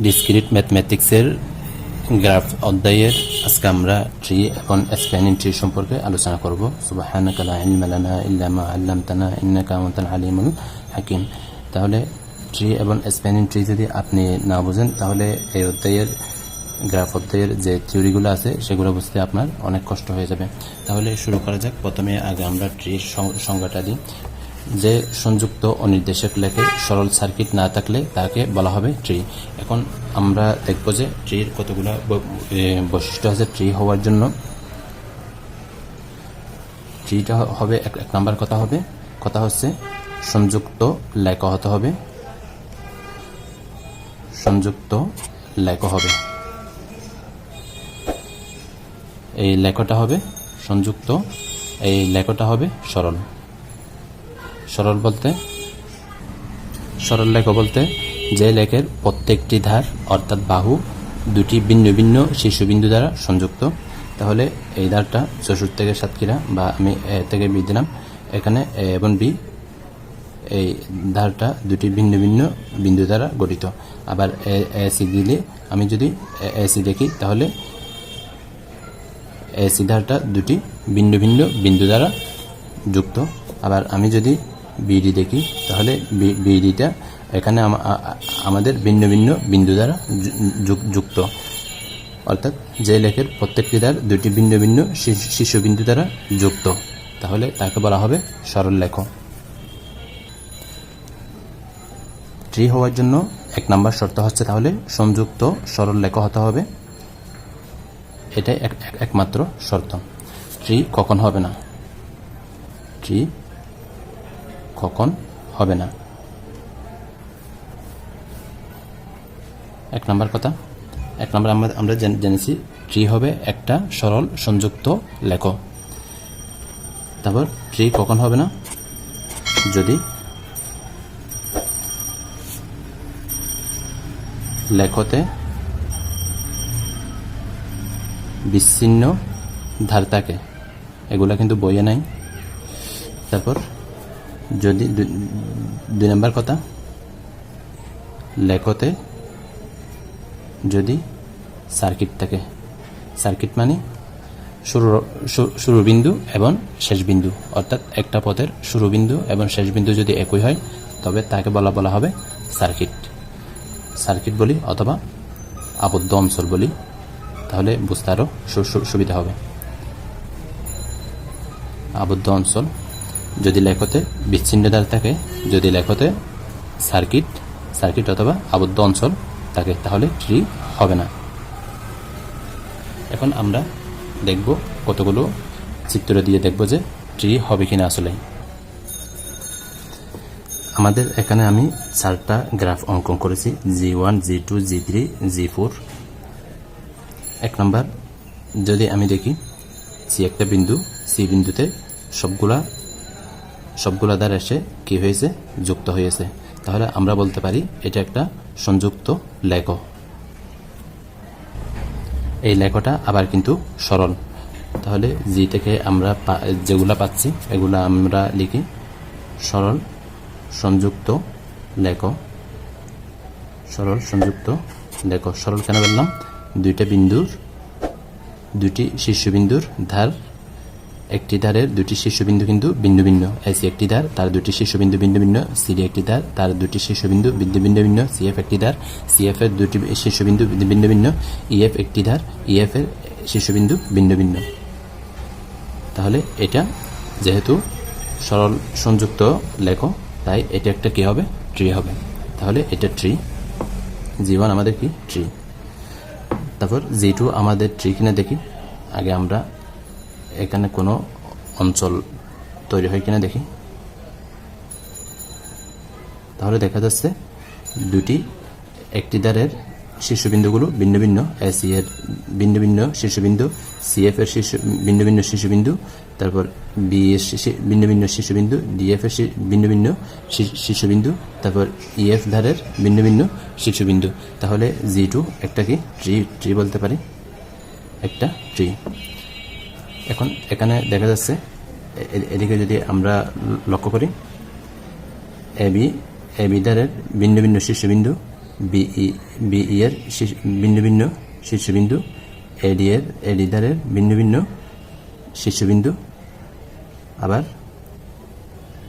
Discrete ম্যাথমেটিক্সের graph অধ্যায়ের আজকে আমরা ট্রি এবং স্প্যানিং ট্রি সম্পর্কে আলোচনা করব। হাকিম। তাহলে ট্রি এবং স্প্যানিং ট্রি যদি আপনি না বোঝেন, তাহলে এই অধ্যায়ের গ্রাফ অধ্যায়ের যে থিওরিগুলো আছে, সেগুলো বুঝতে আপনার অনেক কষ্ট হয়ে যাবে। তাহলে শুরু করা যাক। প্রথমে আগে আমরা ট্রির সংজ্ঞাটা দিই। যে সংযুক্ত অনির্দেশক লেখে সরল সার্কিট না থাকলে তাকে বলা হবে ট্রি। এখন আমরা দেখব যে ট্রির কতগুলো বৈশিষ্ট্য আছে ট্রি হওয়ার জন্য। ট্রিটা হবে এক এক নাম্বার কথা হবে। কথা হচ্ছে সংযুক্ত লেখ হতে হবে। সংযুক্ত লেখ হবে। এই লেখটা হবে সংযুক্ত, এই লেখটা হবে সরল। সরল বলতে, সরল লেখ বলতে, যে লেখের প্রত্যেকটি ধার, অর্থাৎ বাহু, দুটি ভিন্ন ভিন্ন শীর্ষবিন্দু দ্বারা সংযুক্ত। তাহলে এই ধারটা চৌষট্টি থেকে সাতক্ষীরা বা আমি এ থেকে বি দিলাম। এখানে এ এবং বি, এই ধারটা দুটি ভিন্ন ভিন্ন বিন্দু দ্বারা গঠিত। আবার এ সি দিলে আমি যদি এ সি দেখি, তাহলে এই ধারটা দুটি ভিন্ন ভিন্ন বিন্দু দ্বারা যুক্ত। আবার আমি যদি বিডি দেখি, তাহলে বিডিটা এখানে আমাদের ভিন্ন ভিন্ন বিন্দু দ্বারা যুক্ত। অর্থাৎ যে লেখের প্রত্যেকটি দ্বার দুটি ভিন্ন ভিন্ন শীর্ষ- শীর্ষবিন্দু দ্বারা যুক্ত। তাহলে তাকে বলা হবে সরল লেখ ট্রি হওয়ার জন্য এক নাম্বার শর্ত হচ্ছে তাহলে সংযুক্ত সরল লেখ হতে হবে। এটাই এক- এক- একমাত্র শর্ত। ট্রি কখন হবে না? ট্রি কখন? হবে না। এক নম্বর কথা। এক নাম্বার আমরা আমরা জেনেছি, ট্রি হবে একটা সরল সংযুক্ত লেখ তারপর ট্রি কখন হবে না? যদি লেখতে বিচ্ছিন্ন ধার থাকে, এগুলা কিন্তু বইয়ে নাই। তারপর যদি দুই নম্বর কথা, লেখতে যদি সার্কিট থাকে। সার্কিট মানে শুরু শুরু বিন্দু এবং শেষ বিন্দু। অর্থাৎ একটা পথের শুরু বিন্দু এবং শেষ বিন্দু যদি একই হয়, তবে তাকে বলা বলা হবে সার্কিট সার্কিট বলি অথবা আবদ্ধ অঞ্চল বলি, তাহলে বুঝতে আরও সুবিধা হবে। আবদ্ধ অঞ্চল যদি লেখতে বিচ্ছিন্ন দ্বার থাকে যদি লেখতে সার্কিট সার্কিট অথবা আবদ্ধ অঞ্চল থাকে তাহলে ট্রি হবে না। এখন আমরা দেখব কতগুলো চিত্র দিয়ে দেখব যে ট্রি হবে কিনা আসলে। আমাদের এখানে আমি চারটা গ্রাফ অঙ্কন করেছি G one G two G three G four এক নম্বর, যদি আমি দেখি সি একটা বিন্দু সি বিন্দুতে সবগুলা সবগুলা দ্বার এসে কি হয়েছে? যুক্ত হয়েছে। তাহলে আমরা বলতে পারি, এটা একটা সংযুক্ত লেখ। এই লেখটা আবার কিন্তু সরল। তাহলে জি থেকে আমরা যেগুলা পাচ্ছি, এগুলা আমরা লিখি। সরল, সংযুক্ত লেখ। সরল, সংযুক্ত লেখ। সরল কেন বললাম? দুইটা বিন্দুর দুটি শীর্ষবিন্দুর ধার একটি ধারের দুটি শীর্ষবিন্দু কিন্তু ভিন্ন ভিন্ন। এসি একটি ধার তার দুটি শীর্ষবিন্দু ভিন্ন ভিন্ন। সিডি একটি ধার তার দুটি শীর্ষবিন্দু ভিন্ন ভিন্ন ভিন্ন। সিএফ একটি ধার সিএফ এর দুটি শীর্ষবিন্দু ভিন্ন ভিন্ন ইএফ একটি ধার ইএফ এর শীর্ষবিন্দু ভিন্ন ভিন্ন। তাহলে এটা যেহেতু সরল সংযুক্ত লেখ, তাই এটা একটা কি হবে? ট্রি হবে। তাহলে এটা ট্রি জি ওয়ান আমাদের কি? ট্রি তারপর জি টু আমাদের ট্রি কিনা দেখি। আগে আমরা এখানে কোনো অঞ্চল তৈরি হয় কিনা দেখি। তাহলে দেখা যাচ্ছে দুটি, একটি দ্বারের শীর্ষবিন্দুগুলো ভিন্ন ভিন্ন, এসি এর ভিন্ন ভিন্ন শীর্ষবিন্দু, সিএফ এর শীর্ষ, ভিন্ন ভিন্ন শীর্ষবিন্দু, তারপর বি এর ভিন্ন ভিন্ন শীর্ষবিন্দু, ডিএফ এর ভিন্ন ভিন্ন শীর্ষ- শীর্ষবিন্দু, তারপর ইএফ ধারের ভিন্ন ভিন্ন শীর্ষবিন্দু। তাহলে জি টু একটা কি? ট্রি ট্রি বলতে পারি? একটা ট্রি। এখন এখানে দেখা যাচ্ছে, এ- এ- এদিকে যদি আমরা লক্ষ্য করি, এ এবি এবি দ্বারের ভিন্ন ভিন্ন শীর্ষবিন্দু বিই বিই এর ভিন্ন ভিন্ন শীর্ষবিন্দু এডি এর এডি দ্বারের ভিন্ন ভিন্ন শীর্ষবিন্দু, আবার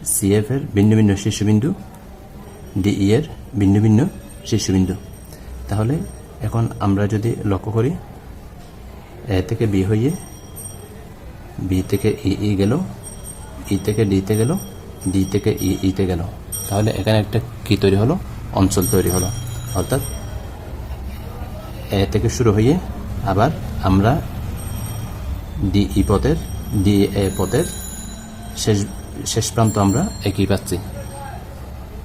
সিএফ এর ভিন্ন ভিন্ন শীর্ষবিন্দু ডিই এর ভিন্ন ভিন্ন শীর্ষবিন্দু। তাহলে এখন আমরা যদি লক্ষ্য করি, এ থেকে বি হয়ে বি থেকে ই ই গেল ই থেকে ডিতে গেল ডি থেকে ই ইতে গেল। তাহলে এখানে একটা কি তৈরি হলো? অঞ্চল তৈরি হলো। অর্থাৎ এ থেকে শুরু হয়ে আবার আমরা ডি ই পথের ডি এ পথের শেষ শেষ প্রান্ত আমরা একই পাচ্ছি।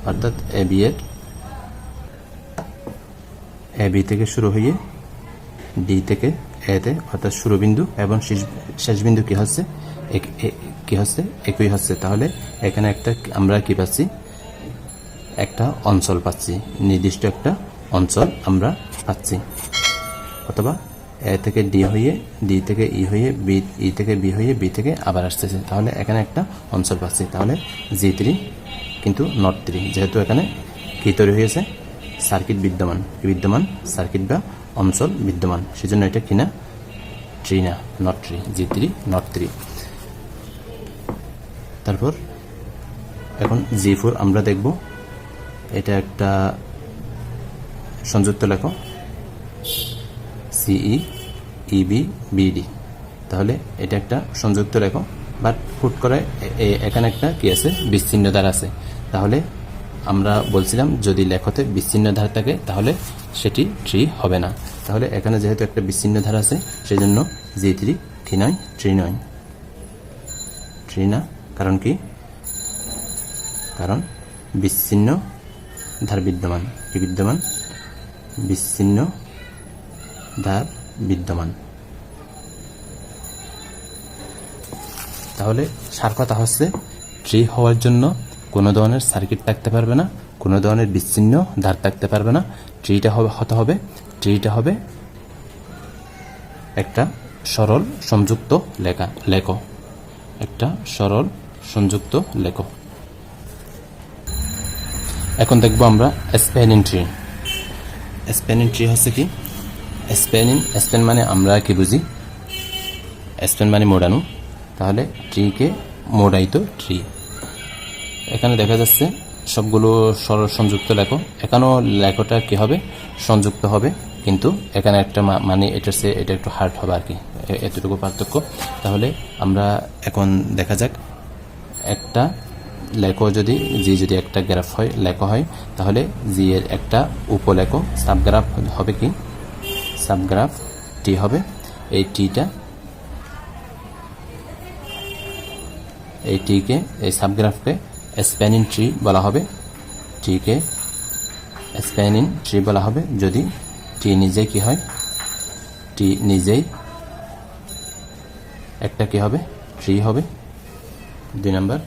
অর্থাৎ এ বি এর এ বি থেকে শুরু হয়ে ডি থেকে এতে অর্থাৎ শুরুবিন্দু এবং শেষ- বিন্দু কি হচ্ছে? কি হচ্ছে? একই হচ্ছে। তাহলে এখানে একটা আমরা কি পাচ্ছি? একটা অঞ্চল পাচ্ছি। নির্দিষ্ট একটা অঞ্চল আমরা পাচ্ছি। অথবা এ থেকে ডি হয়ে ডি থেকে ই হয়ে বি, ই থেকে বি হয়ে বি থেকে আবার আসতেছে। তাহলে এখানে একটা অঞ্চল পাচ্ছি। তাহলে জি থ্রি কিন্তু নট থ্রি। যেহেতু এখানে কি তৈরি হয়েছে? সার্কিট বিদ্যমান। বিদ্যমান সার্কিট বা অঞ্চল বিদ্যমান। সেজন্য এটা কিনা ট্রি না not tree G three not three তারপর এখন জি ফোর আমরা দেখব। এটা একটা সংযুক্ত লেখ। সিই ইবি বিডি তাহলে এটা একটা সংযুক্ত রেখো বাট ফুট করে এখানে একটা কি আছে? বিচ্ছিন্নতার আছে। তাহলে আমরা বলছিলাম, যদি লেখতে বিচ্ছিন্ন ধার থাকে, তাহলে সেটি ট্রি হবে না। তাহলে এখানে যেহেতু একটা বিচ্ছিন্ন ধার আছে, সেজন্য জি থ্রি কি নয় ট্রি নয় ট্রি না, কারণ কি? কারণ বিচ্ছিন্ন ধার বিদ্যমান। কি বিদ্যমান? বিচ্ছিন্ন ধার বিদ্যমান। তাহলে সার কথা হচ্ছে ট্রি হওয়ার জন্য কোনো ধরনের সার্কিট থাকতে পারবে না, কোনো ধরনের বিচ্ছিন্ন ধার থাকতে পারবে না। ট্রিটা হবে, হতে হবে ট্রিটা হবে একটা সরল সংযুক্ত লেখা, লেখ। একটা সরল সংযুক্ত লেখ। এখন দেখব আমরা স্প্যানিং ট্রি স্প্যানিং ট্রি হচ্ছে কি? স্প্যানিং স্প্যান মানে আমরা কি বুঝি? স্প্যান মানে মোড়ানো। তাহলে ট্রিকে মোড়াইতো ট্রি এখানে দেখা যাচ্ছে সবগুলো সরল সংযুক্ত লেখো। এখানেও লেখোটা কি হবে? সংযুক্ত হবে, কিন্তু এখানে একটা মানে এটার সে এটা একটু হার্ড হবে আর কি এতটুকু পার্থক্য। তাহলে আমরা এখন দেখা যাক, একটা লেখো যদি, জি যদি একটা গ্রাফ হয়, লেখো হয়, তাহলে জি এর একটা উপলেখো সাবগ্রাফ হবে কি? সাবগ্রাফ টি হবে এই টিটা, এই টিকে, এই সাবগ্রাফকে স্প্যানিং ট্রি বলা হবে। টিকে স্প্যানিং ট্রি বলা হবে। যদি টি নিজে কি হয়? টি নিজেই একটা কি হবে? ট্রি হবে। দুই নাম্বার।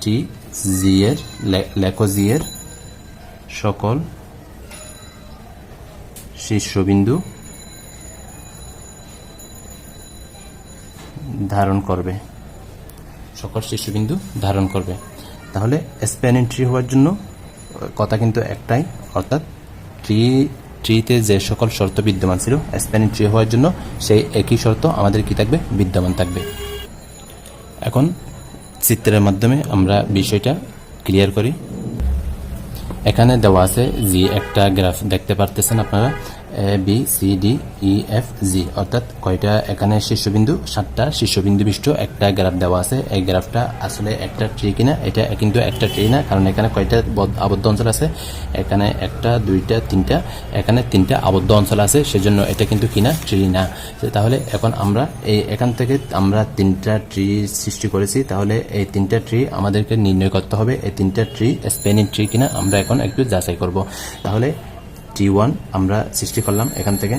টি জি এর লে- লেখো সকল শীর্ষবিন্দু ধারণ করবে। সকল শীর্ষবিন্দু ধারণ করবে। তাহলে স্প্যানিং ট্রি হওয়ার জন্য কথা কিন্তু একটাই, অর্থাৎ ট্রি, ট্রিতে যে সকল শর্ত বিদ্যমান ছিল স্প্যানিং ট্রি হওয়ার জন্য সেই একই শর্ত আমাদের কি থাকবে? বিদ্যমান থাকবে। এখন চিত্রের মাধ্যমে আমরা বিষয়টা ক্লিয়ার করি। এখানে দেওয়া আছে যে একটা গ্রাফ দেখতে পারতেছেন আপনারা। A B C D E F G অর্থাৎ কয়টা? এখানে শীর্ষবিন্দু, সাতটা। শীর্ষবিন্দু বিশিষ্ট একটা গ্রাফ দেওয়া আছে। এই গ্রাফটা আসলে একটা ট্রি কিনা? এটা কিন্তু একটা ট্রি না, কারণ এখানে কয়টা বদ- আবদ্ধ অঞ্চল আছে? এখানে একটা, দুইটা, তিনটা। এখানে তিনটা আবদ্ধ অঞ্চল আছে, সেজন্য এটা কিন্তু কিনা ট্রি না। তাহলে এখন আমরা এই, এখান থেকে আমরা তিনটা ট্রি সৃষ্টি করেছি। তাহলে এই তিনটা ট্রি আমাদেরকে নির্ণয় করতে হবে। এই তিনটা ট্রি স্পেনিং ট্রি কিনা? আমরা এখন একটু যাচাই করব। তাহলে টি ওয়ান আমরা সৃষ্টি করলাম এখান থেকে।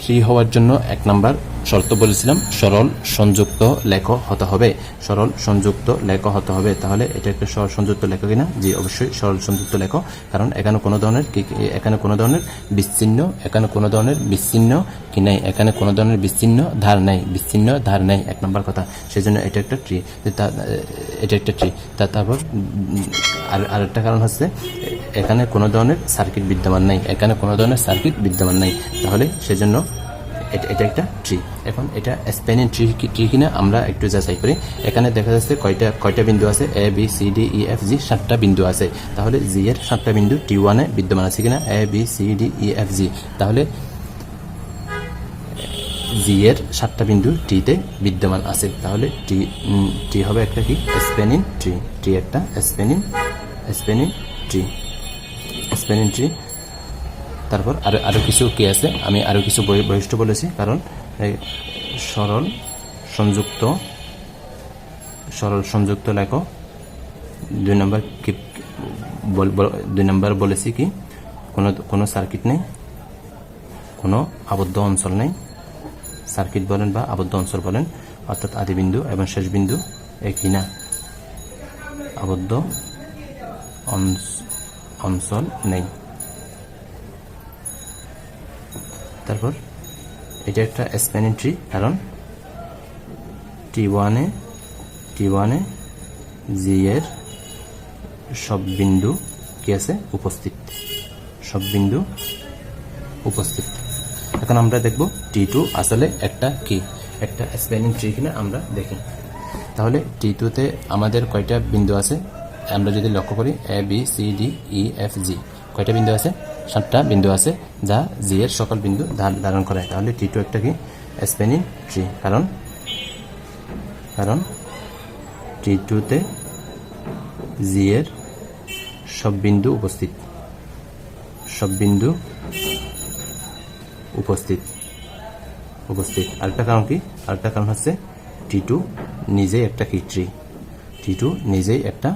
ট্রি হওয়ার জন্য এক নাম্বার শর্ত বলেছিলাম, সরল সংযুক্ত লেখ হতে হবে। সরল সংযুক্ত লেখ হতে হবে, তাহলে এটা একটা সরল সংযুক্ত লেখ কিনা? জি, অবশ্যই সরল সংযুক্ত লেখ, কারণ এখানে কোনো ধরনের এখানে কোনো ধরনের বিচ্ছিন্ন, এখানে কোনো ধরনের বিচ্ছিন্ন কি নাই, এখানে কোনো ধরনের বিচ্ছিন্ন ধার নাই, বিচ্ছিন্ন ধার নাই, এক নম্বর কথা। সেই জন্য এটা একটা ট্রি এটা একটা ট্রি তারপর আর আরেকটা কারণ হচ্ছে এখানে কোনো ধরনের সার্কিট বিদ্যমান নাই। এখানে কোনো ধরনের সার্কিট বিদ্যমান নাই। তাহলে সেজন্য এটা একটা ট্রি এখন এটা স্পেনিং ট্রি ট্রি কিনা আমরা একটু যাচাই করি। এখানে দেখা যাচ্ছে কয়টা কয়টা বিন্দু আছে? A B C D E F G সাতটা বিন্দু আছে। তাহলে জি এর সাতটা বিন্দু টি ওয়ানে বিদ্যমান আছে কিনা? A B C D E F G তাহলে জি এর সাতটা বিন্দু টিতে বিদ্যমান আছে। তাহলে টি টি হবে একটা কি? স্পেনিং ট্রি টি একটা spanning spanning tree spanning tree তারপর আরও আরও কিছু কি আছে, আমি আরও কিছু বৈশিষ্ট্য বলেছি, কারণ সরল সংযুক্ত সরল সংযুক্ত লেখ, দুই নম্বর দুই নম্বর বলেছি কি, কোনো কোনো সার্কিট নেই, কোনো আবদ্ধ অঞ্চল নেই সার্কিট বলেন বা আবদ্ধ অঞ্চল বলেন, অর্থাৎ আদি বিন্দু এবং শেষ বিন্দু একই না, আবদ্ধ অঞ্চল নেই। তারপর, এটা একটা স্প্যানিং ট্রি কারণ টি ওয়ানে টি ওয়ানে জি এর সব বিন্দু কি আছে? উপস্থিত। সব বিন্দু উপস্থিত। এখন আমরা দেখব টি টু আসলে একটা কি? একটা স্প্যানিং ট্রি কিনা আমরা দেখি। তাহলে টি টুতে আমাদের কয়টা বিন্দু আছে? আমরা যদি লক্ষ্য করি A B C D E F G কয়টা বিন্দু আছে? সাতটা বিন্দু আছে যা জি এর সকল বিন্দু ধার- ধারণ করে। তাহলে টি টু একটা কি? স্প্যানিং ট্রি কারণ কারণ টি টুতে জি এর সব বিন্দু উপস্থিত। সব বিন্দু উপস্থিত। উপস্থিত। আরেকটা কারণ কি? আরেকটা কারণ হচ্ছে টি টু নিজেই একটা কি ট্রি টি টু নিজেই একটা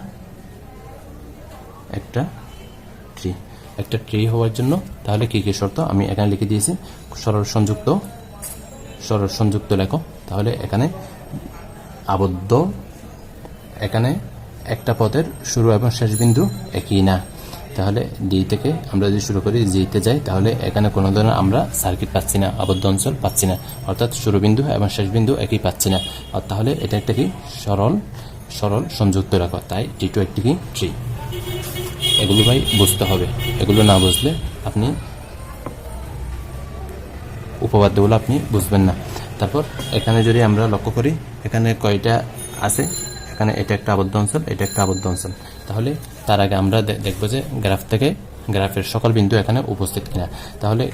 একটা ট্রি একটা ট্রি হওয়ার জন্য তাহলে কি কি শর্ত? আমি এখানে লিখে দিয়েছি। সরল সংযুক্ত সরল সংযুক্ত লেখো। তাহলে এখানে আবদ্ধ, এখানে একটা পথের শুরু এবং শেষ বিন্দু একই না। তাহলে ডি থেকে আমরা যদি শুরু করি জিতে যাই, তাহলে এখানে কোনো ধরনের আমরা সার্কিট পাচ্ছি না, আবদ্ধ অঞ্চল পাচ্ছি না। অর্থাৎ শুরু বিন্দু এবং শেষ বিন্দু একই পাচ্ছি না। আর তাহলে এটা একটা কি? সরল সরল সংযুক্ত রাখা তাই টি টু একটি কি? ট্রি এগুলো ভাই বুঝতে হবে। এগুলো না বুঝলে আপনি উপপাদ্যগুলো আপনি বুঝবেন না। তারপর এখানে যদি আমরা লক্ষ্য করি, এখানে কয়টা আছে? এখানে এটা একটা আবদ্ধ অঞ্চল, এটা একটা আবদ্ধ অঞ্চল। তাহলে তার আগে আমরা দেখব যে গ্রাফ থেকে গ্রাফের সকল বিন্দু এখানে উপস্থিত কিনা। তাহলে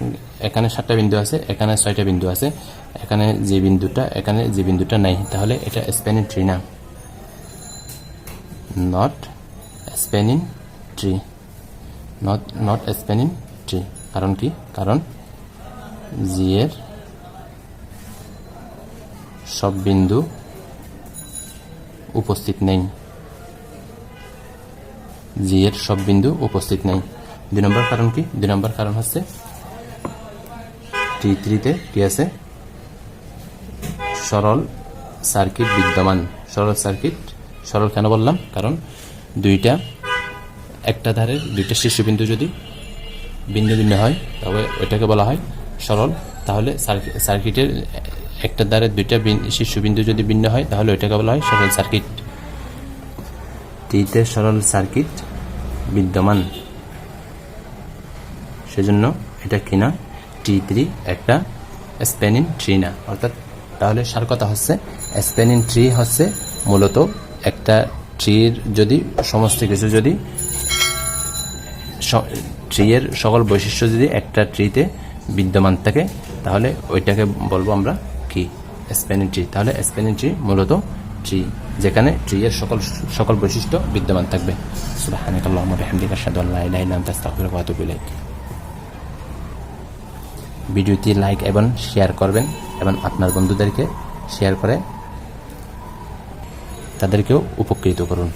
এখানে সাতটা বিন্দু আছে, এখানে ছয়টা বিন্দু আছে, এখানে যে বিন্দুটা, এখানে যে বিন্দুটা নাই। তাহলে এটা স্প্যানিং ট্রি না not spanning tree not not spanning tree কারণ কি কারণ জি এর সব বিন্দু উপস্থিত নেই জি এর সব বিন্দু উপস্থিত নেই দুই নম্বর কারণ কি দুই নম্বর কারণ হচ্ছে টি থ্রিতে কি আছে সরল সার্কিট বিদ্যমান সরল সার্কিট সরল কেন বললাম কারণ দুইটা একটা ধারের দুইটা শীর্ষবিন্দু যদি বিন্দু ভিন্ন হয়, তবে ওইটাকে বলা হয় সরল। তাহলে সার্কি- সার্কিটের একটা দ্বারে দুইটা বিন- শীর্ষবিন্দু যদি ভিন্ন হয়, তাহলে ওইটাকে বলা হয় সরল সার্কিট। টিতে সরল সার্কিট বিদ্যমান। সেজন্য এটা কিনা টি থ্রি একটা স্প্যানিং ট্রি না। অর্থাৎ তাহলে সার কথা হচ্ছে, স্প্যানিং ট্রি হচ্ছে মূলত একটা ট্রির যদি, সমস্ত কিছু যদি ট্রি এর সকল বৈশিষ্ট্য যদি একটা ট্রিতে বিদ্যমান থাকে, তাহলে ওইটাকে বলব আমরা কি? Spanning tree. তাহলে স্প্যানিং ট্রি মূলত ট্রি, যেখানে ট্রি এর সকল সকল বৈশিষ্ট্য বিদ্যমান থাকবে। ভিডিওটি লাইক এবং শেয়ার করবেন এবং আপনার বন্ধুদেরকে শেয়ার করে তাদেরকেও উপকৃত করুন।